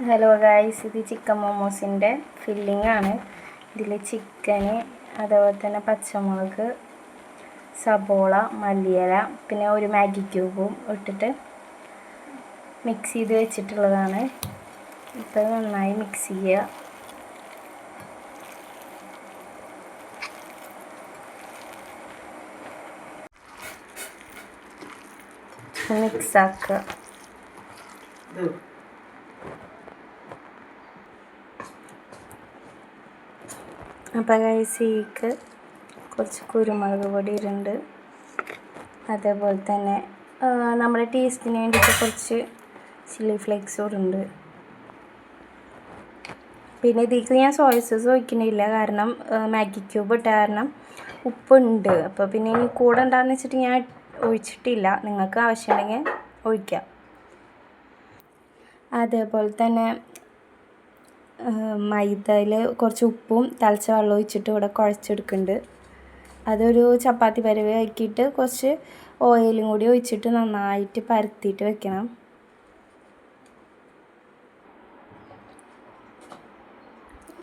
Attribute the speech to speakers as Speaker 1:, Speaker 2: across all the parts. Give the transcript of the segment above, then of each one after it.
Speaker 1: Hello guys ഇത് chicken മോമോസിന്റെ filling ആണ്. ഇതിൽ ചിക്കന് അതേപോലെ തന്നെ പച്ചമുളക് സബോള മല്ലിയില പിന്നെ ഒരു മാഗി ക്യൂബും ഇട്ടിട്ട് മിക്സ് ചെയ്ത് വെച്ചിട്ടുള്ളതാണ്. ഇപ്പം നന്നായി മിക്സ് ചെയ്യുക. മിക്സ് ആക്കുക ഗൈസ് ഈക്ക് കുറച്ച് കുരുമുളക് പൊടി ഇടുന്നുണ്ട്. അതേപോലെ തന്നെ നമ്മുടെ ടേസ്റ്റിന് വേണ്ടിയിട്ട് കുറച്ച് ചില്ലി ഫ്ലേക്സ് ഇടുന്നുണ്ട് പിന്നെ ഇതിലേക്ക് ഞാൻ സോയ സോസ് കാരണം മാഗി ക്യൂബ് ഇട്ട കാരണം ഉപ്പുണ്ട്. അപ്പോൾ പിന്നെ ഇനി കൂടെ ഉണ്ടാകുന്ന വെച്ചിട്ട് ഞാൻ ഒഴിച്ചിട്ടില്ല. നിങ്ങൾക്ക് ആവശ്യമുണ്ടെങ്കിൽ ഒഴിക്കാം. അതേപോലെ തന്നെ മൈദയിൽ കുറച്ച് ഉപ്പും തിളച്ച വെള്ളം ഒഴിച്ചിട്ട് ഇവിടെ കുഴച്ചെടുക്കുന്നുണ്ട്. അതൊരു ചപ്പാത്തി പരവേ ആക്കിയിട്ട് കുറച്ച് ഓയിലും കൂടി ഒഴിച്ചിട്ട് നന്നായിട്ട് പരത്തിയിട്ട് വെക്കണം.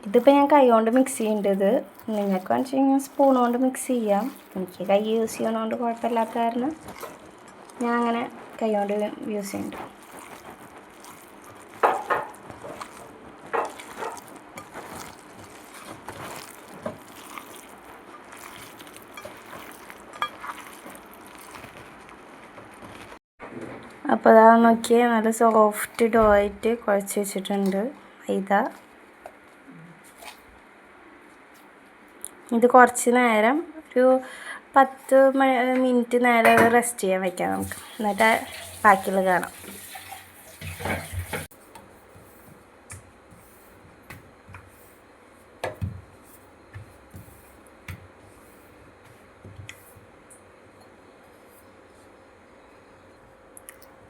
Speaker 1: ഇതിപ്പോൾ ഞാൻ കൈ കൊണ്ട് മിക്സ് ചെയ്യേണ്ടത് നിങ്ങൾക്ക് വേണമെന്ന് വെച്ച് കഴിഞ്ഞാൽ സ്പൂൺ കൊണ്ട് മിക്സ് ചെയ്യാം. എനിക്ക് കൈ യൂസ് ചെയ്യണോണ്ട് കുഴപ്പമില്ലാത്ത കാരണം ഞാൻ അങ്ങനെ കൈ കൊണ്ട് യൂസ് ചെയ്യുന്നുണ്ട്. അപ്പോൾ അതാ നോക്കിയാൽ നല്ല സോഫ്റ്റ് ഡോ ആയിട്ട് കുഴച്ച് വെച്ചിട്ടുണ്ട്. മൈദ. ഇത് കുറച്ച് നേരം ഒരു പത്ത് മിനിറ്റ് നേരം റെസ്റ്റ് ചെയ്യാൻ വയ്ക്കാം നമുക്ക്. എന്നിട്ട് ബാക്കിയുള്ള കാണാം.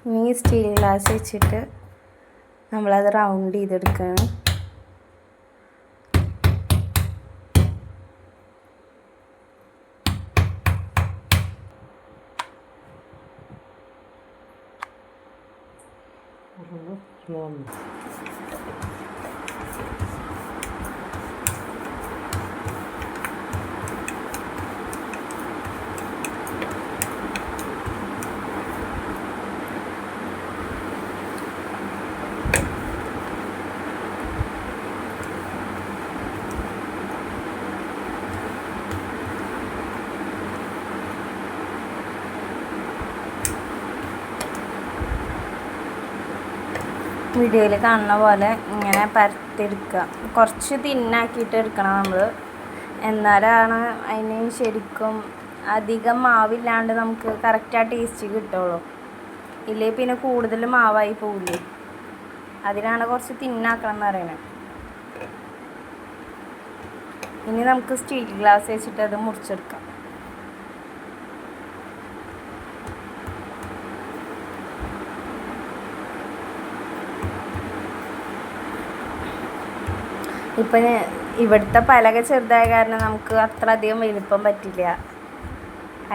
Speaker 1: ഇനി സ്റ്റീൽ ഗ്ലാസ് വെച്ചിട്ട് നമ്മളത് റൗണ്ട് ചെയ്തെടുക്കണം വീഡിയോയിൽ കാണുന്ന പോലെ ഇങ്ങനെ പരത്തിയെടുക്കുക. കുറച്ച് തിന്നാക്കിയിട്ട് എടുക്കണം നമ്മൾ എന്നാലാണ് അതിന് ശരിക്കും അധികം മാവില്ലാണ്ട് നമുക്ക് കറക്റ്റ് ടേസ്റ്റ് കിട്ടുള്ളൂ. ഇല്ലേ? പിന്നെ കൂടുതൽ മാവായി പോവില്ലേ? അതിനാണ് കുറച്ച് തിന്നാക്കണം എന്ന് പറയുന്നത്. ഇനി നമുക്ക് സ്റ്റീൽ ഗ്ലാസ് വെച്ചിട്ട് അത് മുറിച്ചെടുക്കാം. ഇപ്പം ഇവിടുത്തെ പലക ചെറുതായ കാരണം നമുക്ക് അത്ര അധികം വലിപ്പം പറ്റില്ല.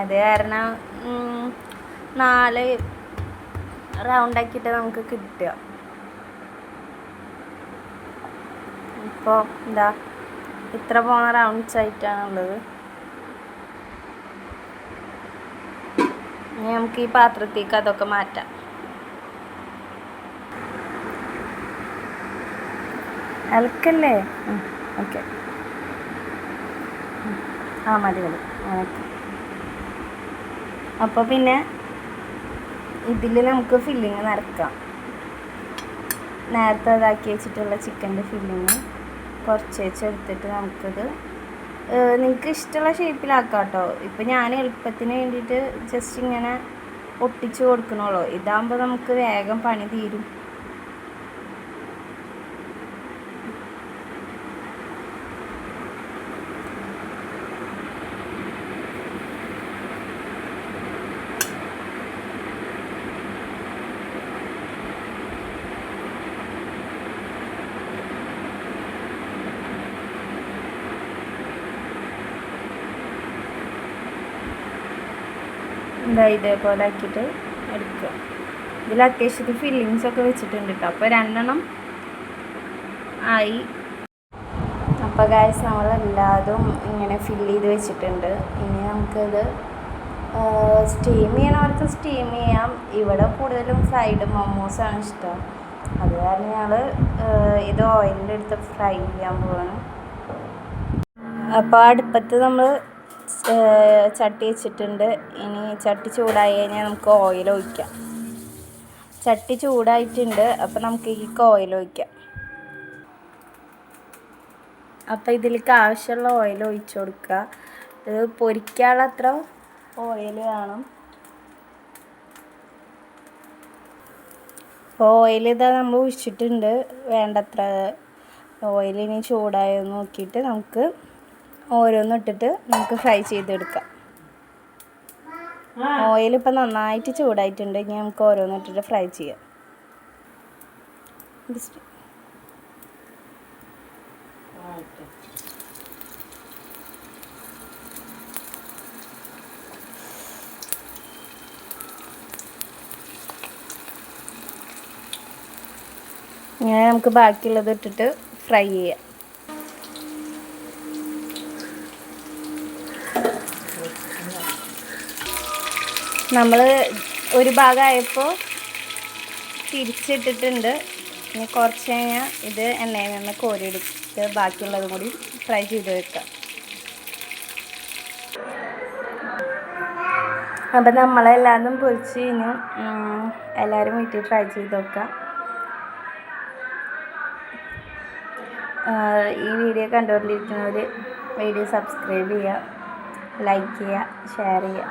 Speaker 1: അത് കാരണം നാല് റൗണ്ട് ആക്കിയിട്ട് നമുക്ക് കിട്ടുക. ഇപ്പോൾ എന്താ ഇത്ര പോകുന്ന റൗണ്ട്സ് ആയിട്ടാണുള്ളത്. നമുക്ക് ഈ പാത്രത്തേക്ക് അതൊക്കെ മാറ്റാം. അലക്കല്ലേ ഓക്കെ. ആ മതി മതി. ഓക്കെ അപ്പോൾ പിന്നെ ഇതിൽ നമുക്ക് ഫില്ലിങ് നിറക്കാം നേരത്തെ അതാക്കി വെച്ചിട്ടുള്ള ചിക്കന്റെ ഫില്ലിങ് കുറച്ച് വെച്ചെടുത്തിട്ട് നമുക്കത് നിങ്ങൾക്ക് ഇഷ്ടമുള്ള ഷേപ്പിലാക്കാം കേട്ടോ ഇപ്പം ഞാൻ എളുപ്പത്തിന് വേണ്ടിയിട്ട് ജസ്റ്റ് ഇങ്ങനെ ഒട്ടിച്ച് കൊടുക്കണുള്ളൂ. ഇതാകുമ്പോൾ നമുക്ക് വേഗം പണി തീരും. എന്താ ഇതേപോലെ ആക്കിയിട്ട് എടുക്കുക. ഇതിൽ അത്യാവശ്യത്തിൽ ഫില്ലിങ്സ് ഒക്കെ വെച്ചിട്ടുണ്ട് കേട്ടോ അപ്പോൾ രണ്ടെണ്ണം ആയി. അപ്പോൾ നമ്മൾ നമ്മളെല്ലാതും ഇങ്ങനെ ഫില്ല് ചെയ്ത് വെച്ചിട്ടുണ്ട്. ഇനി നമുക്കത് സ്റ്റീം ചെയ്യണവർക്ക് സ്റ്റീം ചെയ്യാം. ഇവിടെ കൂടുതലും ഫ്രൈഡ് മൊമോസാണ് ഇഷ്ടം. അത് കാരണം ഞങ്ങൾ ഇത് ഓയിലിന്റെ അടുത്ത് ഫ്രൈ ചെയ്യാൻ പോവാണ്. അപ്പോൾ അടുപ്പത്ത് നമ്മൾ ചട്ടി വെച്ചിട്ടുണ്ട്. ഇനി ചട്ടി ചൂടായി കഴിഞ്ഞാൽ നമുക്ക് ഓയിൽ ഒഴിക്കാം. ചട്ടി ചൂടായിട്ടുണ്ട്. അപ്പോൾ നമുക്ക് ഈ ഓയിൽ ഒഴിക്കാം. അപ്പോൾ ഇതിലേക്ക് ആവശ്യമുള്ള ഓയിൽ ഒഴിച്ചു കൊടുക്കുക. ഇത് പൊരിക്കാനുള്ള അത്ര ഓയിൽ വേണം? അപ്പോൾ ഓയിൽ ഇതാ നമ്മൾ ഒഴിച്ചിട്ടുണ്ട്. വേണ്ടത്ര ഓയിൽ ഇനി ചൂടായോ നോക്കിയിട്ട് നമുക്ക് ഓരോന്നും ഇട്ടിട്ട് നമുക്ക് ഫ്രൈ ചെയ്തെടുക്കാം. ഓയിൽ ഇപ്പം നന്നായിട്ട് ചൂടായിട്ടുണ്ട്. ഇനി നമുക്ക് ഓരോന്നും ഇട്ടിട്ട് ഫ്രൈ ചെയ്യാം. ഇങ്ങനെ നമുക്ക് ബാക്കിയുള്ളത് ഇട്ടിട്ട് ഫ്രൈ ചെയ്യാം. നമ്മൾ ഒരു ഭാഗമായപ്പോൾ തിരിച്ചിട്ടിട്ടുണ്ട്. ഇനി കുറച്ച് കഴിഞ്ഞാൽ ഇത് എണ്ണയിൽ നിന്ന് കോരിയെടുത്ത് ബാക്കിയുള്ളതും കൂടി ഫ്രൈ ചെയ്ത് വെക്കാം. അപ്പം നമ്മളെല്ലാതും പൊരിച്ച് കഴിഞ്ഞു എല്ലാവരും വീട്ടിൽ ഫ്രൈ ചെയ്ത് വെക്കാം ഈ വീഡിയോ കണ്ടുകൊണ്ടിരിക്കുന്നവർ വീഡിയോ സബ്സ്ക്രൈബ് ചെയ്യുക ലൈക്ക് ചെയ്യുക ഷെയർ ചെയ്യുക.